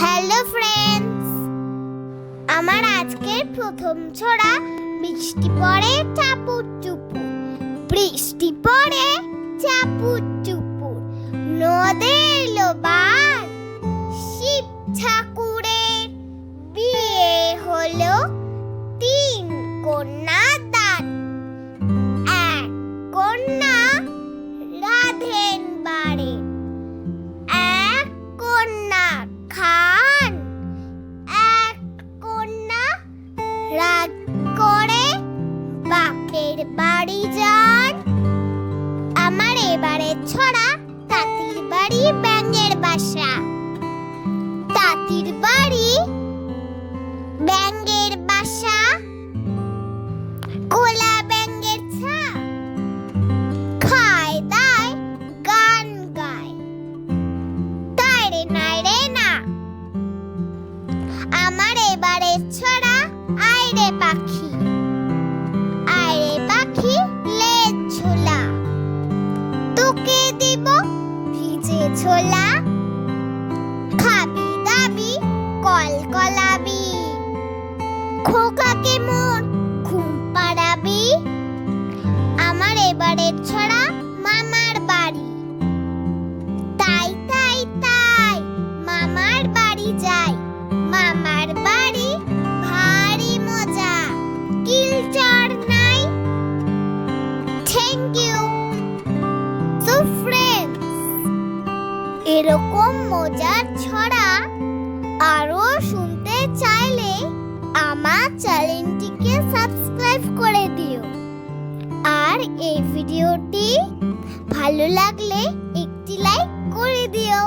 Hello friends, আমার আজকের প্রথম ছড়া বৃষ্টি পড়ে চাপুর চুপুর। বৃষ্টি পড়ে চাপুর চুপুর নদে এলো বার শিব ঠাকুরের। বিয়ে হলো তিন কন্যা বাড়ি যান। আমার এবারে ছড়া তাঁতির বাড়ি ব্যাঙের বাসা। তাঁতির বাড়ি ব্যাঙের বাসা। কোলা ব্যাঙের ছা। খায় দায়, গান গায়। তাই রে না। আমার এবারে ছড়া আইরে পাখি। ছোলা খাবি দাবি কল এরকম মজার ছড়া আরও শুনতে চাইলে আমার চ্যানেলটিকে সাবস্ক্রাইব করে দিও। আর এই ভিডিওটি ভালো লাগলে একটি লাইক করে দিও।